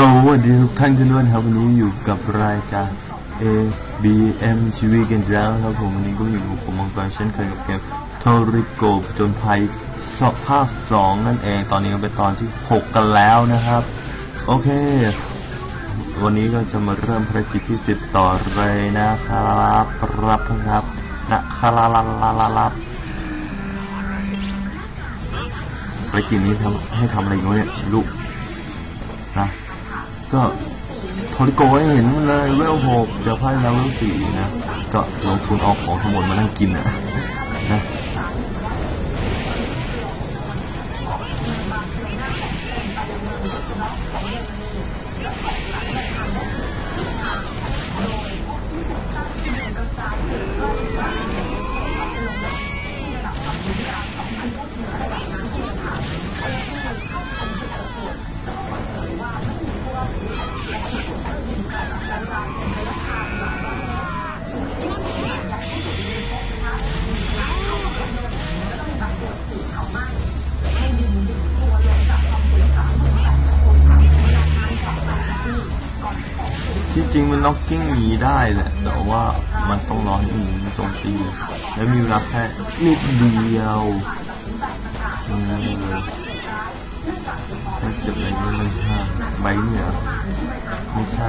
สวัสดีทุกท่านกันด้วยนะครับวันนี้อยู่กับรายการ A B M ชีวิตกันแล้วครับผมวันนี้ก็อยู่กับผมมังกรเช่นเคยกับเกมโทริโกจนภัยสภาคสองนั่นเองตอนนี้ก็เป็นตอนที่ 6 กันแล้วนะครับ โอเค วันนี้ก็จะมาเริ่มภารกิจที่ 10 ต่อเลยนะครับครับครับนะครับรับภารกิจนี้ทำให้ทำอะไรกันวะเนี่ยลูกนะ ก็ทริโกให้เห็นเลยเวลหกจะไพ่แล้วเวลสี่นะ ก็ลงทุนเอาของทั้งหมดมานั่งกินอะนะ น็อกกิ้งหนีได้แหละแต่ว่ามันต้องรอให้หนีมันโจมตีและมีเวลาแค่นิดเดียวเออถ้าเจ็บอะไรนี่ยไม่ใช่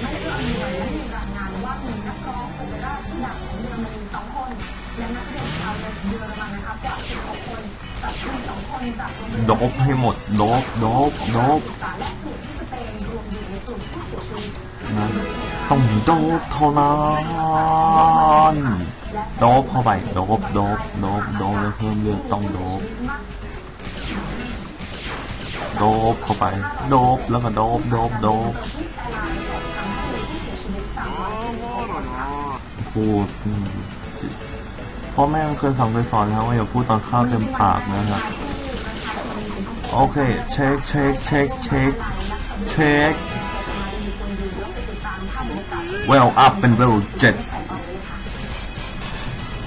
ไม่ได้มีหน่วยและมีรายงานว่ามีนักร้องโอเปร่าชื่อดังของเยอรมนีสองคน และนักเรียนชาวเยอรมันนะครับกว่าสิบหกคนจับกลุ่มสองคนจากโรงเรียนโดบให้หมดโดบโดบโดบอกต้องโดบเท่านั้นโดบเข้าไปโดบโดบโดบโดบเพิ่มเลือดต้องโดบโดบเข้าไป โดบแล้วก็โดบโดบโดบ พูดอืมพ่อแม่เคยสอนเคยสอนแล้วว่าอย่าพูดตอนข้าวเต็มปากนะครับโอเคเช็คเช็คเช็คเช็คเช็คเวลอัพเป็นเวลเจ็ด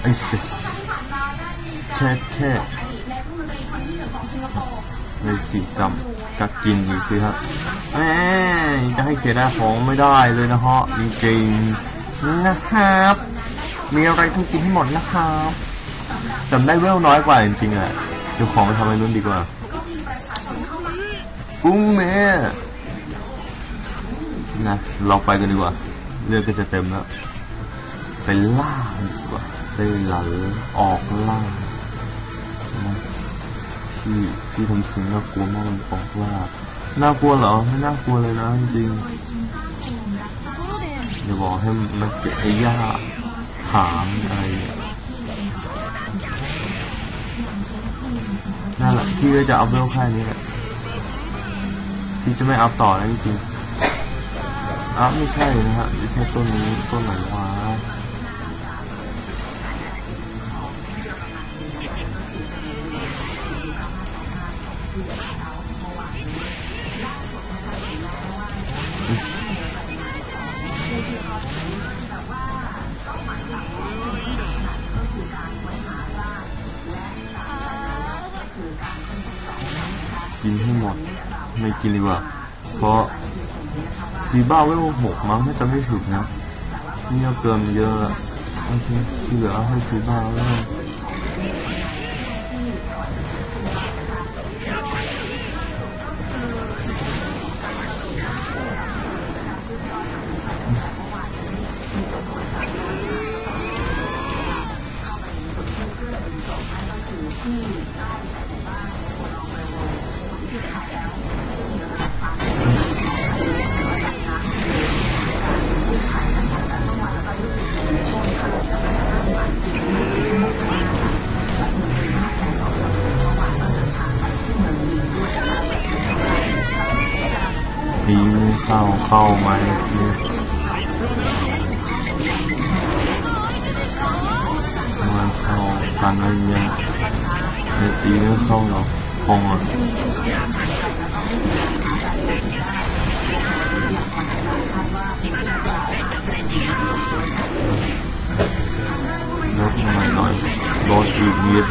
ไอ้เช็คเช็คแค่เลยสี่กรัมก็กินอยู่สิครับแหมจะให้เสียดาของไม่ได้เลยนะฮะจริงๆ นะครับ มีอะไรต้องกินให้หมดนะครับจำได้เวลน้อยกว่าจริงๆอะเจ้าของไปทำอะไรนู้นดีกว่าปุ้งแม่นะเราไปกันดีกว่าเรือก็จะเต็มแล้วไปล่าดีกว่าไปหลันออกล่าที่ที่ทำสิ่งน่ากลัวมากมันออกล่าน่ากลัวเหรอไม่น่ากลัวเลยนะจริง อย่าบอกให้มันเจ็บไอ้ย่าหางอะไรเนี่ยนั่นแหละพี่ก็จะอัพเวลแค่นี้แหละพี่จะไม่อัพต่อแล้วจริงๆอัพไม่ใช่นะฮะไม่ใช่ต้นนี้ต้นไหนวะ กินให้หมด ไม่กินดีกว่าเพราะซีบ้าเวลหกมั้งไม่จำไม่ถึกนะ นี่เราเกินเยอะโอเคที่เหลือให้ซีบ้าแล้ว กันเข้าไหมมาเข้ากันอะไรเงี้ยในตีไม่เข้าหรอกคงอะลดหน่อยหน่อยลดอีกนิด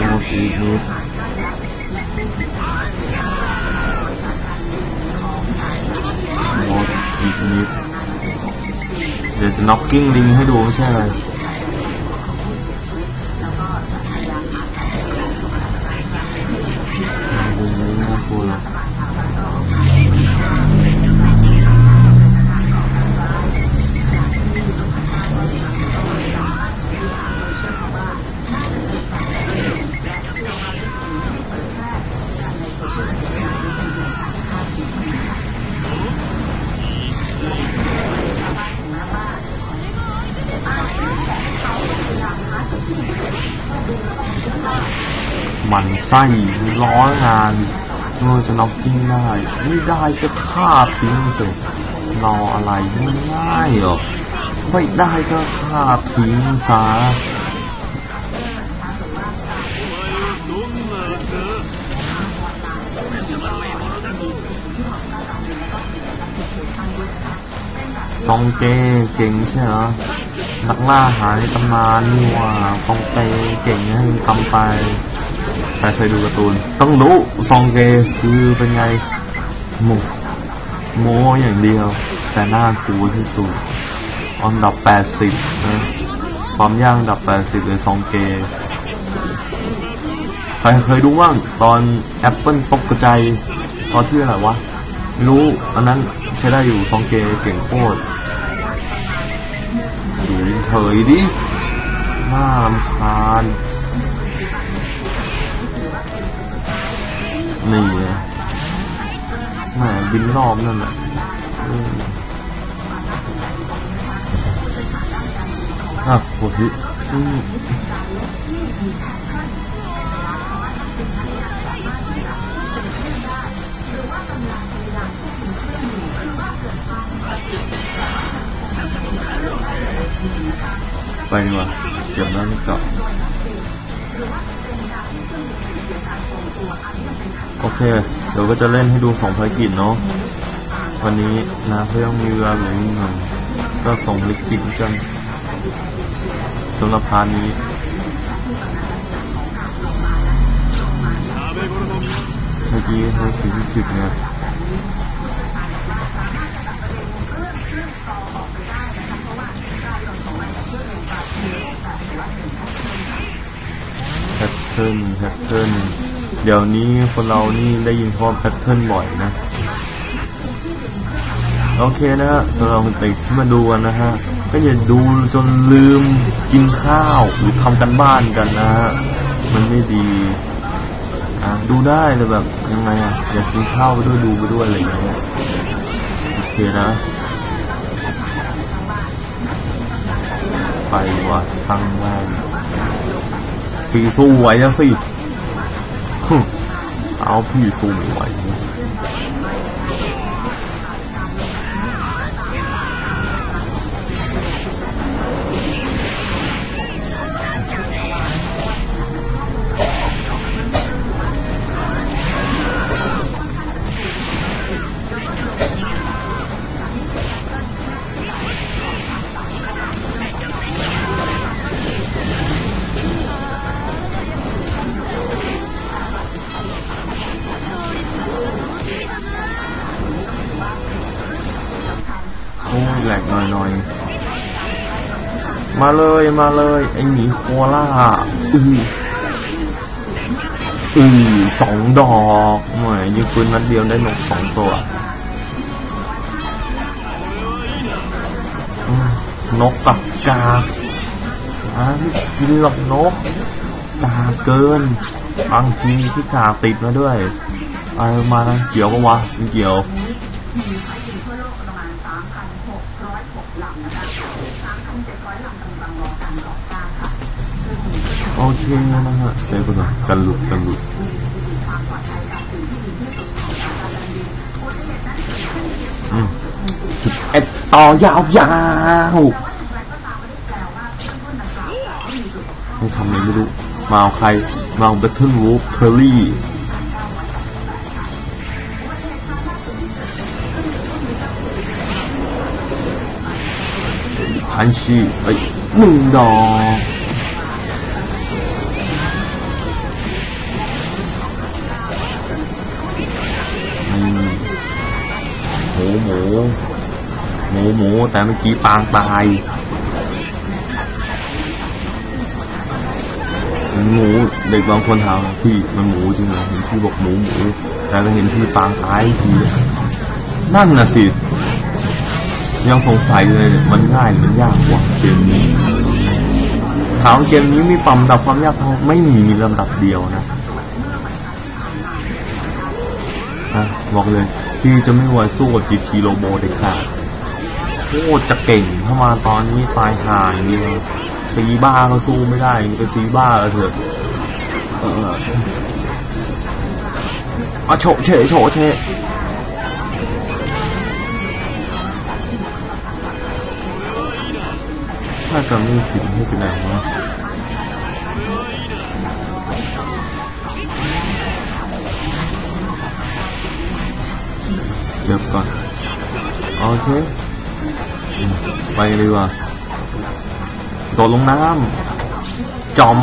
ลดอีกนิด อีกนิดเดี๋ยวจะน็อกกิ้งลิงให้ดูไม่ใช่อะไร ไส้ร้อนงานเมื่อจะน็อกกิ้งได้ ไม่ได้ก็ฆ่าทิ้งสิรออะไรง่ายหรอไม่ได้ก็ฆ่าทิ้งซะซองเกเก่งใช่เหรอนักล่าหาในตำนานนี่ว่าซองเกเก่งให้ทำไป ใครเคยดูการ์ตูน ต้องรู้ซองเกคือเป็นไงโมโมอย่างเดียว แต่น่ากลัวที่สุดอันดับ 80 นะ ความยากอันดับ 80 เลยซองเกใครเคยดูบ้างตอนแอปเปิลตกกระจายตอนที่อะไรวะ รู้อันนั้นใช้ได้อยู่ซองเกเก่งโคตรดูเถยดิน่ารำคาญ นี่แหมบินรอบนั่นแหละอะโอ้โหไปดีกว่าเก็บนั้นก่อน โอเค เดี๋ยวก็จะเล่นให้ดูสองภารกิจเนาะ วันนี้นะเพื่อนมีเวลาเหลือนิดหน่อยก็ส่งภารกิจกันสำหรับพาร์ทนี้เมื่อกี้ภารกิจที่สิบเนี่ยแพทเทิร์นแพทเทิร์น เดี๋ยวนี้คนเรานี่ได้ยินคำว่าแพทเทิร์นบ่อยนะ โอเคนะฮะสำหรับคนติดที่มาดูกันนะฮะ ก็อย่าดูจนลืมกินข้าวหรือทำกันบ้านกันนะฮะ มันไม่ดีอะดูได้แต่แบบยังไงอะอยากกินข้าวไปด้วยดูไปด้วยอะไรอย่างเงี้ยโอเคนะ ไปวะช่างแม่งพี่สู้ไหวอะสิ ฮึ่มเอาพี่ แหลกหน่อยหน่อยมาเลยมาเลยไอหมีโคล่าอืออือสองดอกแหมยิงปืนนัดเดียวได้นกสองตัวอนกกับกาอ่าไม่กินหรอกนกกาเกินบางทีที่กาติดมาด้วยอะไรมานะเกี่ยวปะวะไม่เกี่ยว โอเคนะฮะเซฟก่อนกันหลุดกันหลุดสิบเอ็ดต่อยาวยาวไม่ทำอะไรไม่รู้ มาเอาใคร มาเอาเบทเทิลวูฟเทอร์รี่พันชีเอ้ยหนึ่งดอก หมูหมูแต่เมื่อกี้ปางตายหมูเด็กบางคนถามพี่มันหมูจริงเหรอเห็นพี่บอกหมูหมูแต่ก็เห็นพี่ปางตายทีนั่นน่ะสิ ยังสงสัยเลยมันง่ายหรือมันยากกว่าเกมนี้ถามเกมนี้มีปั๊มดับความยากเท่าไม่มีมีลำดับเดียวนะ บอกเลย พี่จะไม่ไหวสู้กับ GT Robo เด็ดขาดโคตรจะเก่งถ้ามาตอนนี้ตายหาอย่างนี้เลยซีบ้าก็สู้ไม่ได้ไปซีบ้าเถอะเอออาโฉเฉะโฉเฉะถ้าจำไม่ผิดให้เป็นอะไรวะ เดี๋ยวก่อน โอเค ไปเลยว่ะโดดลงน้ำจอม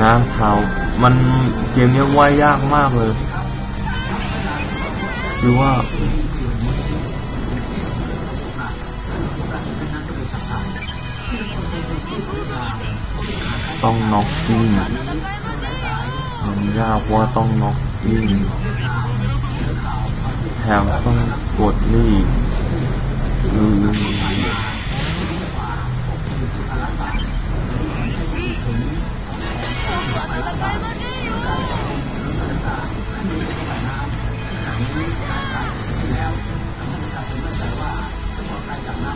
นะเท้ามันเกมนี้ว่ายยากมากเลย คือว่าต้องน็อกยิ่งมันยากเพราะว่าต้องน็อกยิ่งแถมต้องกดนี่อืม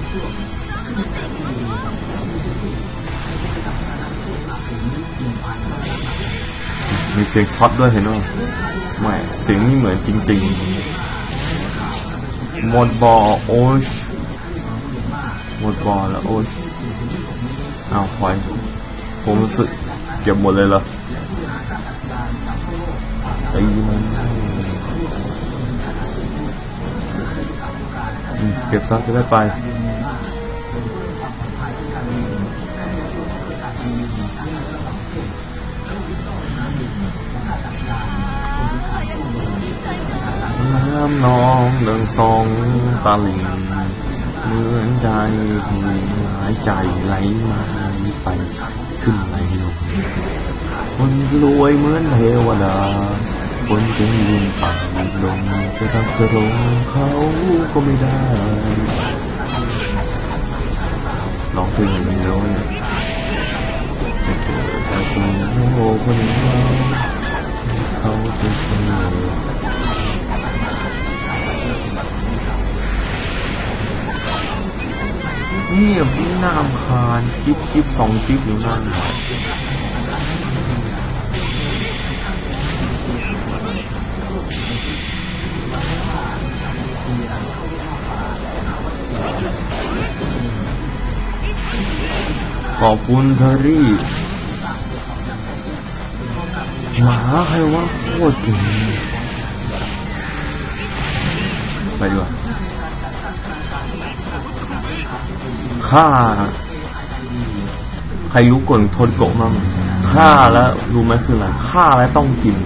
มีเสียงช็อตด้วยเห็นไหมไม่เสียงนี่เหมือนจริงๆหมดบอโอชหมดบอแล้วโอชเอาพอยผมรู้สึกเก็บหมดเลยเหรอตีมันเก็บซะจะได้ไปำนองเดินสองตาลิงเหมือนใจผู้หายใจไหลมาไหลไปขึ้นไหลลงคนรวยเหมือนเทวดา คนจะยืนป่าลงจะทำจะลงเขาก็ไม่ได้ร้องเพลงอย่างเดียวเนี่ยจะเกิดแต่คนโง่คนเดียวเขาจะเสมอเงีย บยิ่น่ารำคาญจิ๊บจิ๊บสองจิ๊บอยู่นั่นขอบคุณเทอรี่หมาใครว่าโคตรเก่งไปดีกว่า ฆ่า ใครรู้กฎทนโกะมั่งฆ่าแล้วรู้ไหมคืออะไรฆ่าแล้วต้องกิน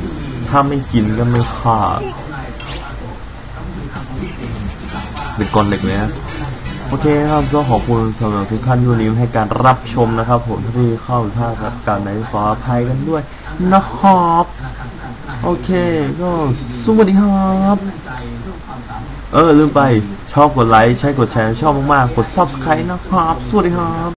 ถ้าไม่กินก็ไม่ฆ่าเป็นกลเหล็กเลยนะโอเคครับก็ขอบคุณสำหรับทุกท่านที่วันนี้ให้การรับชมนะครับ ผมที่เข้าท่ากับการในขออภัยกันด้วยนะครับโอเค ก็สวัสดีครับ เออลืมไป ชอบกดไลค์ใช่กดแชร์ชอบมากๆ กด subscribe นะครับ สวัสดีครับ